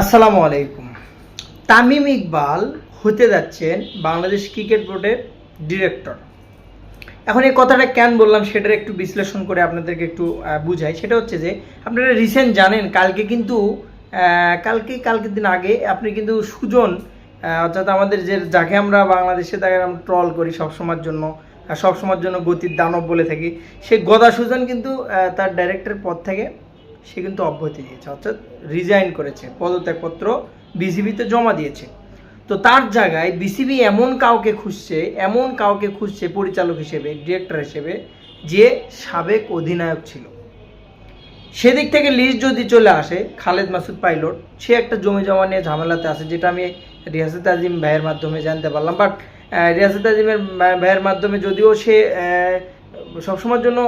আসসালামু আলাইকুম। তামিম ইকবাল হতে যাচ্ছেন বাংলাদেশ ক্রিকেট বোর্ডের ডিরেক্টর। এখন এই কথাটা কেন বললাম সেটার একটু বিশ্লেষণ করে আপনাদেরকে একটু বুঝাই। সেটা হচ্ছে যে, আপনারা রিসেন্ট জানেন, কালকে কিন্তু কালকে কালকের দিন আগে আপনি কিন্তু সুজন অর্থাৎ আমাদের যে, যাকে আমরা বাংলাদেশে তাকে আমরা ট্রল করি সবসময়ের জন্য সবসময়ের জন্য গতির দানব বলে থাকি। সেই গদা সুজন কিন্তু তার ডাইরেক্টর পদ থেকে সে কিন্তু অব্যাহতি দিয়েছে, অর্থাৎ রিজাইন করেছে, পদত্যাগপত্র বিসিবিতে জমা দিয়েছে। তো তার জায়গায় বিসিবি এমন কাউকে খুঁজছে, এমন কাউকে খুঁজছে পরিচালক হিসেবে ডিরেক্টর হিসেবে, যে সাবেক অধিনায়ক ছিল। সেদিক থেকে লিস্ট যদি চলে আসে, খালেদ মাসুদ পাইলট সে একটা জমি জমা নিয়ে ঝামেলাতে আছে, যেটা আমি রিয়াসত আজিম ভাইয়ের মাধ্যমে জানতে পারলাম। বাট রিয়াসত আজিমের ভাইয়ের মাধ্যমে যদিও সে সবসময়ের জন্য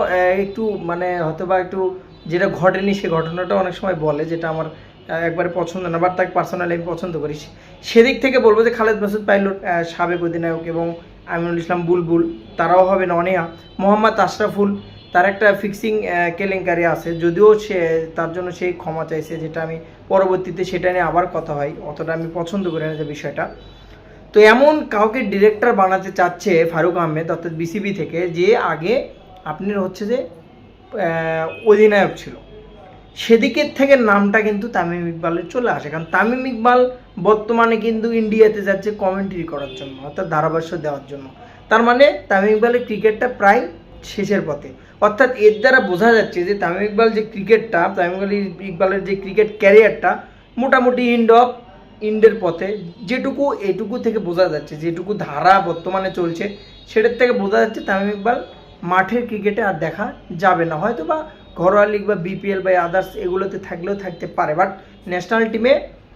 একটু মানে হয়তো বা একটু যেটা ঘটেনি সে ঘটনাটা অনেক সময় বলে, যেটা আমার একবারে পছন্দ না বাট তাকে পার্সোনালি আমি পছন্দ করি। সেদিক থেকে বলব যে খালেদ মাসুদ পাইলট সাবেক অধিনায়ক এবং আমিনুল ইসলাম বুলবুল, তারাও হবে অনেয়া মোহাম্মদ আশরাফুল, তার একটা ফিক্সিং কেলেঙ্কারি আছে, যদিও সে, তার জন্য সেই ক্ষমা চাইছে, যেটা আমি পরবর্তীতে সেটা নিয়ে আবার কথা হয়, অতটা আমি পছন্দ করি না যে বিষয়টা। তো এমন কাউকে ডিরেক্টর বানাতে চাচ্ছে ফারুক আহমেদ, অর্থাৎ বিসিবি থেকে, যে আগে আপনার হচ্ছে যে অধিনায়ক ছিল। সেদিকের থেকে নামটা কিন্তু তামিম ইকবালের চলে আসে। কারণ তামিম ইকবাল বর্তমানে কিন্তু ইন্ডিয়াতে যাচ্ছে কমেন্ট্রি করার জন্য, অর্থাৎ ধারাভাষ্য দেওয়ার জন্য। তার মানে তামিম ইকবালের ক্রিকেটটা প্রায় শেষের পথে। অর্থাৎ এর দ্বারা বোঝা যাচ্ছে যে তামিম ইকবাল যে ক্রিকেটটা, তামিম ইকবাল ইকবালের যে ক্রিকেট ক্যারিয়ারটা মোটামুটি ইন্ড অফ ইন্ডের পথে। যেটুকু এটুকু থেকে বোঝা যাচ্ছে, যেটুকু ধারা বর্তমানে চলছে, সেটার থেকে বোঝা যাচ্ছে তামিম ইকবাল মাঠের ক্রিকেটে আর দেখা যাবে না। হয়তো বা ঘরোয়া লিগ বা বিপিএল বা আদার্স এগুলোতে থাকলেও থাকতে পারে বাট ন্যাশনাল টিমে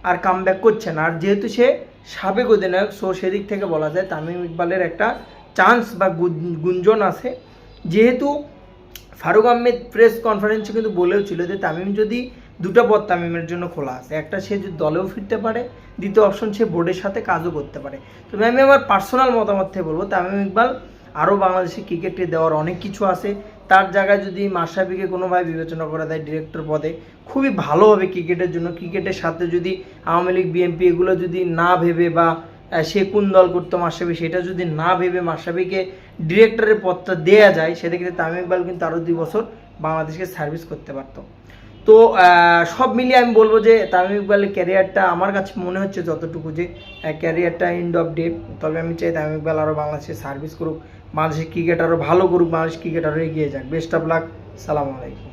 আর কাম করছে না। আর যেহেতু সে সাবেক অধিনায়ক সো সেদিক থেকে বলা যায় তামিম ইকবালের একটা চান্স বা গুঞ্জন আছে। যেহেতু ফারুক আহমেদ প্রেস কনফারেন্সে কিন্তু বলেও ছিল যে তামিম যদি দুটো পথ তামিমের জন্য খোলা আছে, একটা সে দলেও ফিরতে পারে, দ্বিতীয় অপশন সে বোর্ডের সাথে কাজও করতে পারে। তবে আমি আমার পার্সোনাল মতামত থেকে বলব, তামিম ইকবাল আরও বাংলাদেশে ক্রিকেটে দেওয়ার অনেক কিছু আছে। তার জায়গায় যদি মাসাবিকে কোনোভাবে বিবেচনা করা যায় ডিরেক্টর পদে, খুবই ভালো হবে ক্রিকেটের জন্য, ক্রিকেটের সাথে যদি আওয়ামী লীগ, বিএনপি এগুলো যদি না ভেবে বা সে কোন দল করতো মাসাবি সেটা যদি না ভেবে মাসাবিকে ডিরেক্টরের পদটা দেয়া যায়, সেক্ষেত্রে তামিম ইকবাল কিন্তু আরও দুই বছর বাংলাদেশকে সার্ভিস করতে পারতো। তো সব মিলিয়ে আমি বলব যে তামিম ইকবালের ক্যারিয়ারটা আমার কাছে মনে হচ্ছে যতটুকু যে ক্যারিয়ারটা এন্ড অফ ডে তবে আমি চাই তামিম ইকবাল আরও বাংলাদেশে সার্ভিস করুক, বাংলাদেশের ক্রিকেট আরও ভালো করুক বাংলাদেশ ক্রিকেট আরও এগিয়ে যাক। বেস্ট অফ লাক সালাম আলাইকুম।